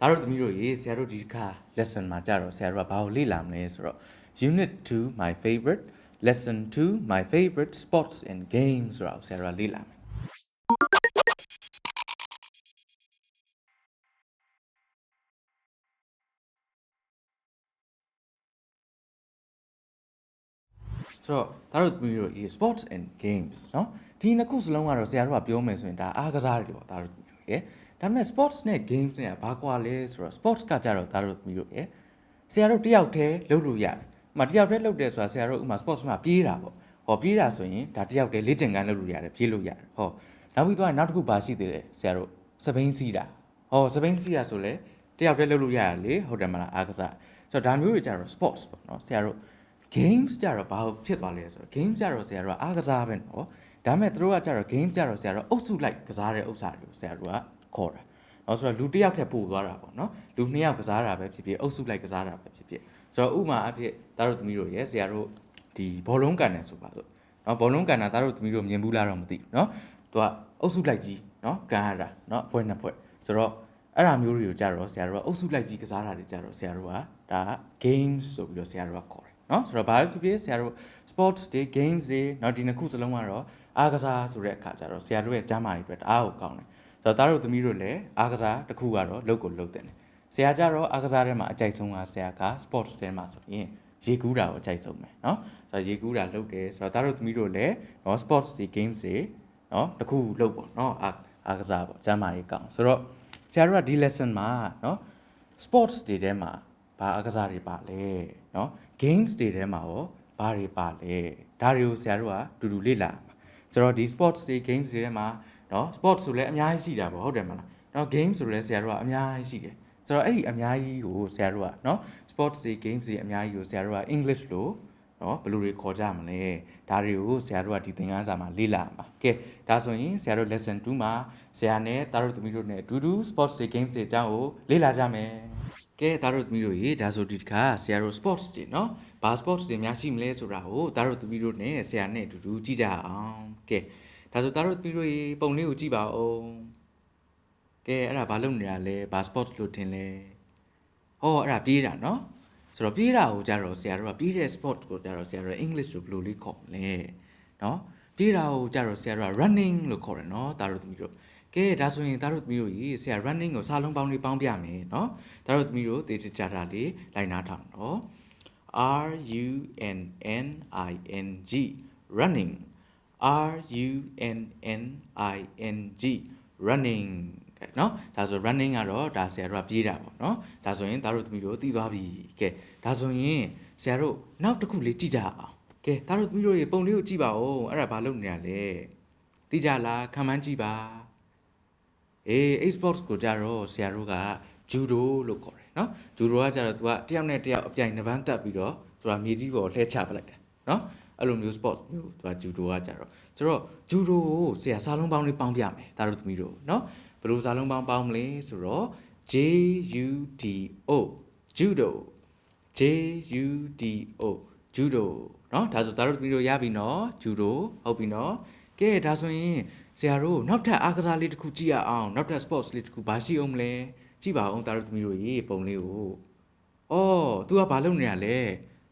ဒါတို့သမီးတို့ရေဆရာတို့ဒီတစ်ခါ lesson မှာကြတော့ဆရာတို့ကဘာကိုလေ့လာမလဲဆိုတော့ unit 2 my favorite lesson 2 my favorite sports and games ဆိုတာကိုဆရာတို့ကလေ့လာမယ်ဆိုတော့ဒါတို့သမီးတို့ရေ sports and games เนาะဒီနှစ်ခုစလုံးကတော့ဆရာတို့ကပြောမယ်ဆိုရင်ဒါအားကစားတွေပေါ့ဒါတို့သမီးတို့ရေ ဒါပေမဲ့ sports နဲ့ games နဲ့ကဘာကွာလဲဆိုတော့ sports ကကြတော့ဒါတို့သမီးတို့ရေဆရာတို့တယောက်တည်းလုပ်လို့ရတယ်။ဥပမာတယောက်တည်းလုပ်တယ်ဆိုတာဆရာတို့ဥပမာ sports မှာပြေးတာပေါ့။ဟောပြေးတာဆိုရင်ဒါတယောက်တည်းလေ့ကျင့်ခန်းလုပ်လို့ရတယ်ပြေးလို့ရတယ်။ဟောနောက်ပြီးတော့နောက်တစ်ခုဘာရှိသေးလဲဆရာတို့စပိန်စီးတာ။ဟောစပိန်စီးတာဆိုလဲတယောက်တည်းလုပ်လို့ရတယ်လေဟုတ်တယ်မလားအားကစား။ဆိုတော့ဒါမျိုးတွေကြတော့ sports ပေါ့နော်ဆရာတို့ games ကြတော့ဘာဖြစ်သွားလဲဆိုတော့ games ကြတော့ဆရာတို့ကအားကစားပဲနော်ဒါပေမဲ့သူတို့ကကြတော့ games ကြတော့ဆရာတို့အုပ်စုလိုက်ကစားတဲ့ဥစ္စာတွေကိုဆရာတို့က ခေါ်တာနော်ဆိုတော့လူတစ်ယောက်ထက်ပို့သွားတာပေါ့နော်လူနှစ်ယောက်ကစားတာပဲဖြစ်ဖြစ်အုပ်စုလိုက်ကစားတာပဲဖြစ်ဖြစ်ဆိုတော့ဥမာအဖြစ်ဒါတို့သမီးတို့ရဲ့ဆရာတို့ဒီဘောလုံးကန်တယ်ဆိုပါတော့နော်ဘောလုံးကန်တာဒါတို့သမီးတို့မြင်ဘူးလားတော့မသိဘူးနော်သူကအုပ်စုလိုက်ကြီးနော်ကန်ရတာနော်ဖွဲ့နှစ်ဖွဲ့ဆိုတော့အဲ့ဒါမျိုးတွေကိုကြတော့ဆရာတို့ကအုပ်စုလိုက်ကြီးကစားတာတွေကြတော့ဆရာတို့ကဒါက games ဆိုပြီးတော့ဆရာတို့ကခေါ်တယ် เนาะဆိုတော့ဘာဖြစ်ဖြစ်ဆရာတို့ sports တွေ games တွေเนาะဒီနှစ်ခုစလုံးကတော့အားကစားဆိုတဲ့အခါကျတော့ဆရာတို့ရဲ့ကျမ်းမာရေးအတွက်တအားကိုကောင်းတယ် ဆိုတော့သားတို့သမီးတို့လည်းအားကစားတစ်ခုကတော့လုပ်ကိုလုပ်တယ်ဆရာကြတော့အားကစားထဲမှာအကြိုက်ဆုံးကဆရာက sports ထဲမှာဆိုရင်ရေကူးတာကိုအကြိုက်ဆုံးပဲเนาะဆိုတော့ရေကူးတာလုပ်တယ်ဆိုတော့သားတို့သမီးတို့လည်းเนาะ sports တွေ games တွေเนาะတစ်ခုလုပ်ပေါ့เนาะအားအားကစားပေါ့ကျမ်းမာရေးကောင်းဆိုတော့ဆရာတို့ကဒီ lesson မှာเนาะ sports တွေထဲမှာဘာအားကစားတွေပါလဲเนาะ games တွေထဲမှာရောဘာတွေပါလဲဒါတွေကိုဆရာတို့ကတူတူလေ့လာမှာဆိုတော့ဒီ sports တွေ games တွေထဲမှာ နော် sport ဆိုလည်းအများကြီးရှိတာပေါ့ဟုတ်တယ်မလားနော် game ဆိုလည်းဆရာတို့ကအများကြီးရှိတယ်ဆိုတော့အဲ့ဒီအများကြီးကိုဆရာတို့ကနော် sports တွေ games တွေအများကြီးကိုဆရာတို့က English လို့နော်ဘယ်လိုတွေခေါ်ကြမလဲဒါတွေကိုဆရာတို့ကဒီသင်ခန်းစာမှာလေ့လာမှာကဲဒါဆိုရင်ဆရာတို့ lesson 2မှာဆရာနဲ့သားတို့သမီးတို့နဲ့အတူတူ sports တွေ games တွေအကြောင်းကိုလေ့လာကြမယ်ကဲသားတို့သမီးတို့ရေဒါဆိုဒီတစ်ခါဆရာတို့ sports တွေနော်ဘာ sports တွေများရှိမလဲဆိုတာကိုသားတို့သမီးတို့နဲ့ဆရာနဲ့အတူတူကြည့်ကြအောင်ကဲ ဒါဆိုတာတို့သမီးတို့ရေပုံလေးကိုကြည့်ပါဦးကဲအဲ့ဒါဘာလုပ်နေတာလဲဘာ sports လို့ထင်လဲဟောအဲ့ဒါပြေးတာနော်ဆိုတော့ပြေးတာကိုကြတော့ဆရာတို့ကပြေးတဲ့ sport ကိုကြတော့ဆရာတို့ English လို့ဘယ်လိုလေးခေါ်မလဲနော်ပြေးတာကိုကြတော့ဆရာတို့က running လို့ခေါ်တယ်နော်ဒါတို့သမီးတို့ကဲဒါဆိုရင်ဒါတို့သမီးတို့ကြီးဆရာ running ကိုစာလုံးပေါင်းလေးပေါင်းပြမယ်နော်ဒါတို့သမီးတို့တေးကြတာလေးလိုက်နာထောင်နော် R U N N I N G running R U N N I N G running တဲ့เนาะဒါဆို running ကတော့ဒါဆရာတို့ကပြေးတာပေါ့เนาะဒါဆိုရင်ဒါတို့သမီးတို့သိသွားပြီကဲဒါဆိုရင်ဆရာတို့နောက်တစ်ခုလေးကြည့်ကြအောင်ကဲဒါတို့သမီးတို့ရေပုံလေးကိုကြည့်ပါဦးအဲ့ဒါဘာလုပ်နေရလဲသိကြလားခံမှန်းကြည့်ပါအေး e-sports ကိုကြတော့ဆရာတို့က judo လို့ခေါ်တယ်เนาะ judo ကကြတော့ तू ကတယောက်နဲ့တယောက်အပြိုင်နှပန်းတက်ပြီးတော့ तू ကမြေကြီးပေါ်လှည့်ချပလိုက်တာเนาะ အဲ့လိုမျိုး sport မျိုး तू က judo ကကြတော့ဆိုတော့ judo ကိုဆရာစားလုံးပေါင်းလေးပေါင်းပြမယ်ဒါတို့သမီးတို့เนาะဘယ်လိုစားလုံးပေါင်းပေါင်းမလဲဆိုတော့ J U D O judo J U D O judo เนาะဒါဆိုဒါတို့သမီးတို့ရပြီเนาะ judo ဟုတ်ပြီเนาะကဲဒါဆိုရင်ဆရာတို့နောက်ထပ်အားကစားလေးတစ်ခုကြည့်ရအောင်နောက်ထပ် sports လေးတစ်ခုဘာရှိအောင်မလဲကြည့်ပါအောင်ဒါတို့သမီးတို့ရေပုံလေးကိုအော် तू ကဘာလုပ်နေရလဲ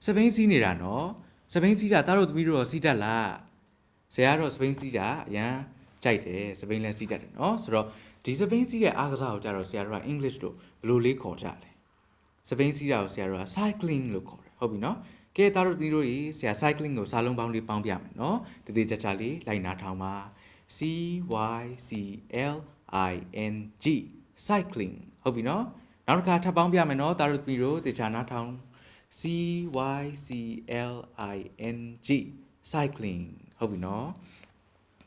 စပိန်စီးနေတာเนาะ စပိန်စီးတာသားတို့သမီးတို့တော့စီးတတ်လားဇေယကတော့စပိန်စီးတာအရန်ကြိုက်တယ်စပိန်လည်းစီးတတ်တယ်နော်ဆိုတော့ဒီစပိန်စီးတဲ့အားကစားကိုကြတော့ဇေယတို့ကအင်္ဂလိပ်လို့ဘယ်လိုလေးခေါ်ကြလဲစပိန်စီးတာကိုဇေယတို့က cycling လို့ခေါ်တယ်ဟုတ်ပြီနော်ကဲသားတို့သမီးတို့ရေဇေယ cycling ကိုစာလုံးပေါင်းလေးပေါင်းပြမယ်နော်တတိကြကြလေးလိုက်နာထောင်ပါ C Y C L I N G cycling ဟုတ်ပြီနော်နောက်တစ်ခါထပ်ပေါင်းပြမယ်နော်သားတို့သမီးတို့တေချာနာထောင် C Y C L I N G cycling ဟုတ်ပြီနော်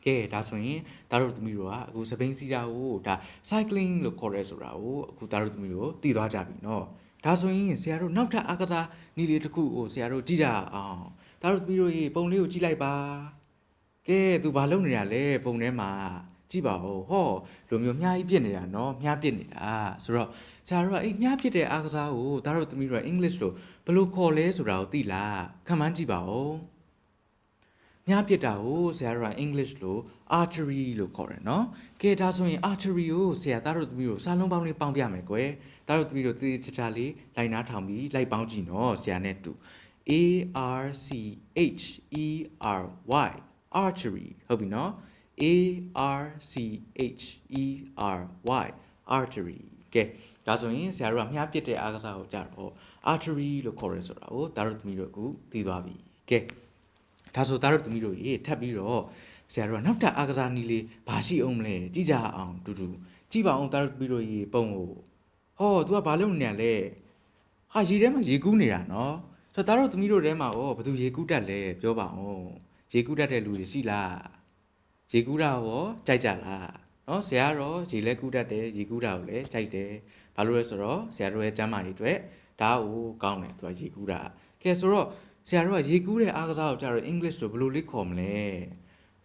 ကဲဒါဆိုရင်ဒါတို့သမီးတို့ကအခုစပိန်စီးတာကိုဒါ cycling လို့ခေါ်ရဲဆိုတာကိုအခုဒါတို့သမီးတို့သိသွားကြပြီနော်ဒါဆိုရင်ဆရာတို့နောက်ထပ်အားကစားနည်းလေးတစ်ခုကိုဆရာတို့ကြည့်ကြအောင်ဒါတို့သမီးတို့ရေပုံလေးကိုကြည့်လိုက်ပါကဲသူဘာလုပ်နေရလဲပုံထဲမှာ ကြည့်ပါဦးဟောလိုမျိုးမြားကြီးပြစ်နေတာနော်မြားပြစ်နေတာဆိုတော့ဆရာတို့ကအေးမြားပြစ်တဲ့အားကစားကိုဒါတို့သမီးတို့ကအင်္ဂလိပ်လိုဘယ်လိုခေါ်လဲဆိုတာကိုသိလားခံမှန်းကြည့်ပါဦးမြားပြစ်တာကိုဆရာတို့ကအင်္ဂလိပ်လို artery လို့ခေါ်တယ်နော်ကဲဒါဆိုရင် artery ကိုဆရာသားတို့သမီးတို့စာလုံးပေါင်းလေးပေါင်းပြမယ်ကွယ်သားတို့သမီးတို့တည်တည်ချာချာလေးလိုက်နာထောင်ပြီးလိုက်ပေါင်းကြည့်နော်ဆရာနဲ့တူ A R C H E R Y archery ဟုတ်ပြီနော် A R C H E R Y archery ကဲဒါဆိုရင်ဆရာတို့ကမြားပစ်တဲ့အားကစားကိုကြတော့ archery လို့ခေါ်ရဲဆိုတာကိုဒါတို့သမီးတို့အခုသိသွားပြီကဲဒါဆိုဒါတို့သမီးတို့ရေထပ်ပြီးတော့ဆရာတို့ကနောက်ထပ်အားကစားနည်းလေးဘာရှိအောင်မလဲကြည့်ကြအောင်တူတူကြည့်ပါအောင်ဒါတို့သမီးတို့ရေပုံကိုဟော तू ကဘာလုပ်နေရလဲဟာရေထဲမှာရေကူးနေတာနော်ဆိုတော့ဒါတို့သမီးတို့ထဲမှာရောဘယ်သူရေကူးတတ်လဲပြောပါအောင်ရေကူးတတ်တဲ့လူတွေရှိလား ရေကူးတာရောကြိုက်ကြလားနော်ဆရာကတော့ရေလဲကူးတတ်တယ်ရေကူးတာကိုလည်းကြိုက်တယ်ဘာလို့လဲဆိုတော့ဆရာတို့ရဲ့ကျမ်းမာရေးအတွက်ဒါအိုကောင်းတယ်သူကရေကူးတာကဲဆိုတော့ဆရာတို့ကရေကူးတဲ့အားကစားကိုကြတော့ English တို့ဘယ်လိုလေးခေါ်မလဲ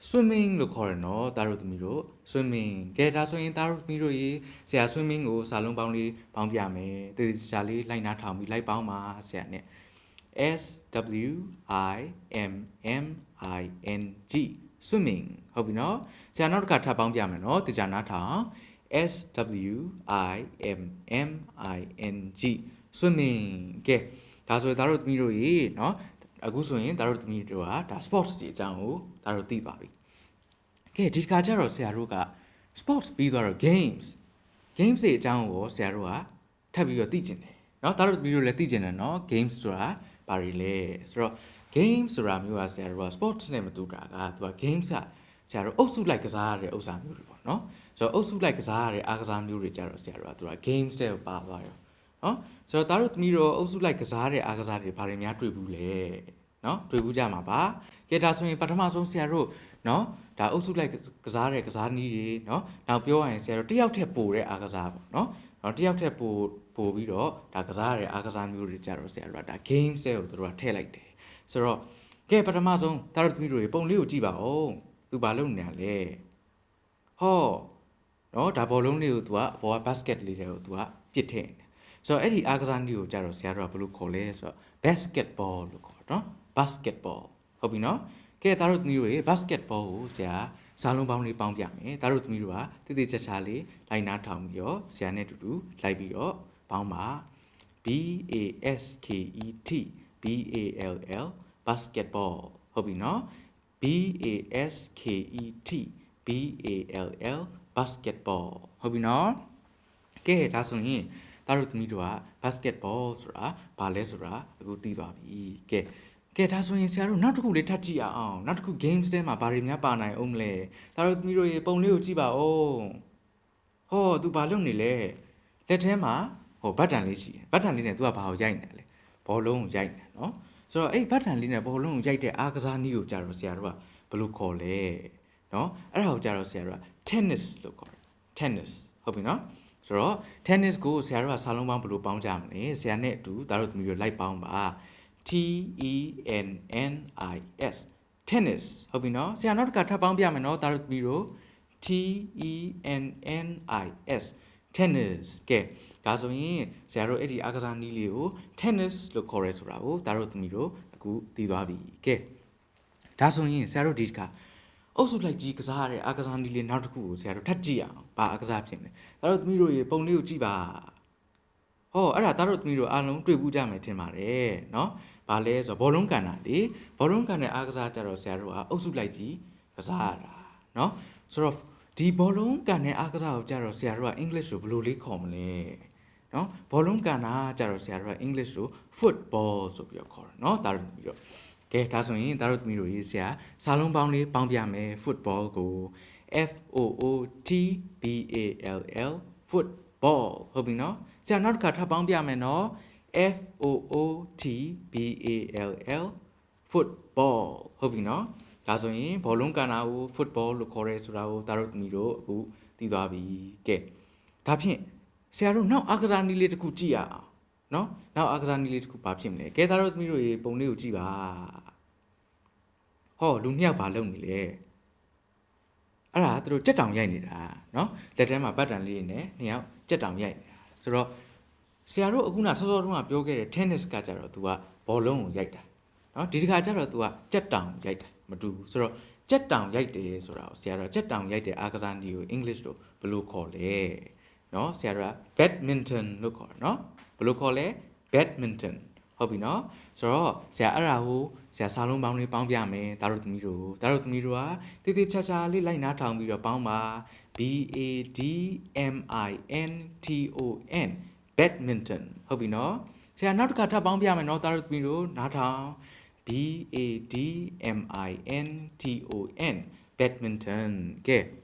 swimming လို့ခေါ်ရနော်တာတို့သမီးတို့ swimming ကဲဒါဆိုရင်တာတို့သမီးတို့ရေဆရာ swimming ကိုစာလုံးပေါင်းလေးပေါင်းပြမယ်တေချာလေးလိုက်နာထောင်ပြီးလိုက်ပေါင်းပါဆရာနဲ့ S W I M M I N G swimming ဟုတ်ပြီနော်ဆရာနောက်တစ်ခါထပ်ပေါင်းပြမယ်နော်တကြနားထောင် S W I M M I N G swimming ကဲဒါဆိုရင်ဒါတို့သမီးတို့ရေနော်အခုဆိုရင်ဒါတို့သမီးတို့ကဒါ sports တွေအကြောင်းကိုဒါတို့သိသွားပြီကဲဒီတစ်ခါကျတော့ဆရာတို့က sports ပြီးသွားတော့ games games တွေအကြောင်းကိုဆရာတို့ကထပ်ပြီးတော့သိကျင်တယ်เนาะဒါတို့သမီးတို့လည်းသိကျင်တယ်เนาะ games ဆိုတာဘာတွေလဲဆိုတော့ game ဆိုတာမျိုးကဆရာတို့က sports နဲ့မတူတာကသူက games က ဆရာတို့အုပ်စုလိုက်ကစားရတဲ့ဥစ္စာမျိုးတွေပေါ့နော်ဆိုတော့အုပ်စုလိုက်ကစားရတဲ့အားကစားမျိုးတွေကြတော့ဆရာတို့ကသူက games တဲ့ပါသွားရောနော်ဆိုတော့သားတို့သမီးတို့အုပ်စုလိုက်ကစားတဲ့အားကစားတွေဘာတွေများတွေ့ဘူးလဲနော်တွေ့ဘူးကြမှာပါကဲဒါဆိုရင်ပထမဆုံးဆရာတို့နော်ဒါအုပ်စုလိုက်ကစားတဲ့ကစားနည်းတွေနော်နောက်ပြောရရင်ဆရာတို့တယောက်ထက်ပိုတဲ့အားကစားပေါ့နော်နော်တယောက်ထက်ပိုပိုပြီးတော့ဒါကစားရတဲ့အားကစားမျိုးတွေကြတော့ဆရာတို့ကဒါ games တွေကိုသူတို့ကထည့်လိုက်တယ်ဆိုတော့ကဲပထမဆုံးသားတို့သမီးတို့ရေပုံလေးကိုကြည့်ပါဦး သူဘာလုပ်နေရလဲဟောနော်ဒါဘောလုံးလေးကို तू ကဘောက basket လေးတွေကို तू ကပစ်ထည့်နေဆိုတော့အဲ့ဒီအားကစားနည်းကိုကြတော့ဆရာတို့ကဘယ်လိုခေါ်လဲဆိုတော့ basketball လို့ခေါ်နော် basketball ဟုတ်ပြီနော်ကဲဒါတို့သမီးတို့ရေ basketball ကိုဆရာစာလုံးပေါင်းလေးပေါင်းပြမယ်ဒါတို့သမီးတို့ကတိတိကျကျလေးလိုက်နားထောင်ပြီးတော့ဆရာနဲ့အတူတူလိုက်ပြီးတော့ပေါင်းပါ B A S K E T B A L L basketball ဟုတ်ပြီနော် B A S K E T B A L L basketball ဟုတ်ပြီနော်ကဲဒါဆိုရင်ဒါတို့သမီးတို့က basketball ဆိုတာဘာလဲဆိုတာအခုသိသွားပြီကဲကဲဒါဆိုရင်ဆရာတို့နောက်တစ်ခုလေးထပ်ကြည့်ရအောင်နောက်တစ်ခု games ထဲမှာဘာတွေများပါနိုင်အောင်မလဲဒါတို့သမီးတို့ရေပုံလေးကိုကြည့်ပါဦးဟော तू ဘာလုပ်နေလဲလက်ထဲမှာဟိုဘတ်တန်လေးရှိတယ်ဘတ်တန်လေးနဲ့ तू ကဘာကိုရိုက်နေလဲဘောလုံးကိုရိုက်နေနော် ဆိုတော့အဲ့ဘတ်တန်လေးနဲ့ဘောလုံးကိုရိုက်တဲ့အားကစားနည်းကိုကြာတော့ဆရာတို့ကဘယ်လိုခေါ်လဲနော်အဲ့ဒါကိုကြာတော့ဆရာတို့က tennis လို့ခေါ်တယ် tennis ဟုတ်ပြီနော်ဆိုတော့ tennis ကိုဆရာတို့ကစာလုံးပေါင်းဘယ်လိုပေါင်းကြမလဲဆရာနဲ့အတူဒါတို့သမီးတို့လိုက်ပေါင်းပါ T E N N I S tennis ဟုတ်ပြီနော်ဆရာနောက်တစ်ခါထပ်ပေါင်းပြမယ်နော်ဒါတို့သမီးတို့ T E N N I S tennis ကဲ ဒါဆိုရင်ဆရာတို့အဲ့ဒီအားကစားနည်းလေးကို tennis လို့ခေါ်ရဲဆိုတာကိုဒါတို့သမီးတို့အခုသိသွားပြီကဲဒါဆိုရင်ဆရာတို့ဒီတစ်ခါအုပ်စုလိုက်ကြီးကစားရတဲ့အားကစားနည်းလေးနောက်တစ်ခုကိုဆရာတို့ထပ်ကြည့်အောင်ဘာအားကစားဖြစ်မလဲဒါတို့သမီးတို့ရေပုံလေးကိုကြည့်ပါဟောအဲ့ဒါဒါတို့သမီးတို့အားလုံးတွေ့ဘူးကြမယ်ထင်ပါတယ်เนาะဘာလဲဆိုတော့ဘောလုံးကန်တာလေဘောလုံးကန်တဲ့အားကစားကြတော့ဆရာတို့ကအုပ်စုလိုက်ကြီးကစားရတာเนาะဆိုတော့ဒီဘောလုံးကန်တဲ့အားကစားကိုကြတော့ဆရာတို့က English ကိုဘယ်လိုလေးခေါ်မလဲ နော်ဘောလုံးကန်တာကြတော့ဆရာတို့က English ကို football ဆိုပြီးတော့ခေါ်တယ်နော်ဒါတို့ပြီးတော့ကဲဒါဆိုရင်ဒါတို့သမီးတို့ရေးဆရာစာလုံးပေါင်းလေးပေါင်းပြမယ် football ကို F O O T B A L L football ဟုတ်ပြီနော်ဆရာနောက်တစ်ခါထပ်ပေါင်းပြမယ်နော် F O O T B A L L football ဟုတ်ပြီနော်ဒါဆိုရင်ဘောလုံးကန်တာကို football လို့ခေါ်ရဲဆိုတာကိုဒါတို့သမီးတို့အခုသိသွားပြီကဲဒါဖြင့် ဆရာတို့နောက်အားကစားနည်းလေးတစ်ခုကြည့်ရအောင်နော်နောက်အားကစားနည်းလေးတစ်ခုဘာဖြစ်မလဲကဲဒါတို့သမီးတို့ရေပုံလေးကိုကြည့်ပါဟောလူနှစ်ယောက်ဘာလုပ်နေလဲအဲ့ဒါသူတို့ကြက်တောင်ရိုက်နေတာနော်လက်ထဲမှာဘတ်တန်လေးနဲ့နှစ်ယောက်ကြက်တောင်ရိုက်နေတာဆိုတော့ဆရာတို့အခုနစောစောတုန်းကပြောခဲ့တဲ့ tennis ကကြတော့ तू ကဘောလုံးကိုရိုက်တာနော်ဒီတစ်ခါကျတော့ तू ကကြက်တောင်ရိုက်တာမတူဘူးဆိုတော့ကြက်တောင်ရိုက်တယ်ဆိုတာကိုဆရာတို့ကကြက်တောင်ရိုက်တဲ့အားကစားနည်းကို English လို့ဘယ်လိုခေါ်လဲ နော်ဆရာတို့က badminton လို့ခေါ်တယ်နော်ဘယ်လိုခေါ်လဲ badminton ဟုတ်ပြီနော်ဆိုတော့ဆရာအဲ့ဒါဟိုဆရာစာလုံးပေါင်းလေးပေါင်းပြမယ်ဒါတို့သမီးတို့ဒါတို့သမီးတို့ကတိတိချာချာလေးလိုက်နားထောင်ပြီးတော့ပေါင်းပါ B A D M I N T O N badminton ဟုတ်ပြီနော်ဆရာနောက်တစ်ခါထပ်ပေါင်းပြမယ်နော်ဒါတို့သမီးတို့နားထောင် B A D M I N T O N badminton ကဲ okay.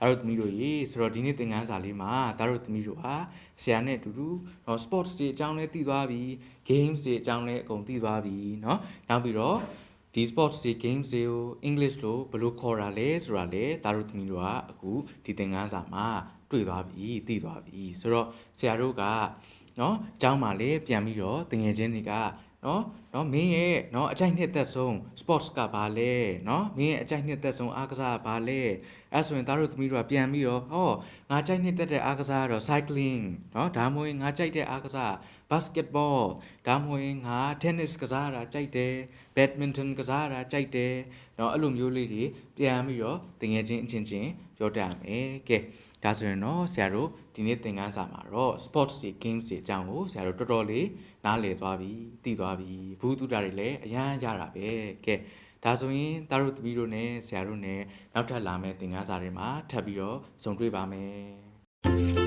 ဒါတို့သမီးတို့ရေဆိုတော့ဒီနေ့သင်ခန်းစာလေးမှာဒါတို့သမီးတို့ဟာဆရာနဲ့အတူတူเนาะ sports တွေအကြောင်းလေးသိသွားပြီ games တွေအကြောင်းလေးအကုန်သိသွားပြီเนาะနောက်ပြီးတော့ဒီ sports တွေ games တွေကို English လို့ဘယ်လိုခေါ်တာလဲဆိုတာလေဒါတို့သမီးတို့ကအခုဒီသင်ခန်းစာမှာတွေ့သွားပြီသိသွားပြီဆိုတော့ဆရာတို့ကเนาะအကြောင်းမှာလေပြန်ပြီးတော့သင်ငယ်ချင်းတွေက နော်နော်မင်းရဲ့နော်အကြိုက်နှစ်သက်ဆုံး sports ကဘာလဲနော်မင်းရဲ့အကြိုက်နှစ်သက်ဆုံးအားကစားကဘာလဲအဲ့ဆိုရင်သားတို့သမီးတို့ကပြန်ပြီးတော့ဟောငါကြိုက်နှစ်သက်တဲ့အားကစားကတော့ cycling နော်ဒါမှမဟုတ်ငါကြိုက်တဲ့အားကစား basketball ဒါမှမဟုတ်ငါ tennis ကစားတာကြိုက်တယ် badminton ကစားတာကြိုက်တယ်နော်အဲ့လိုမျိုးလေးတွေပြန်ပြီးတော့တငယ်ချင်းအချင်းချင်းပြောတတ်မယ်ကဲ ဒါဆိုရင်တော့ဆရာတို့ဒီနေ့သင်ခန်းစာမှာတော့ sports တွေ games တွေအကြောင်းကိုဆရာတို့တော်တော်လေးနားလည်သွားပြီသိသွားပြီဘူးတူတာတွေလည်းအရန်ကြတာပဲကဲဒါဆိုရင်သားတို့သမီးတို့နဲ့ဆရာတို့နဲ့နောက်ထပ်လာမယ့်သင်ခန်းစာတွေမှာထပ်ပြီးတော့ဆုံတွေ့ပါမယ်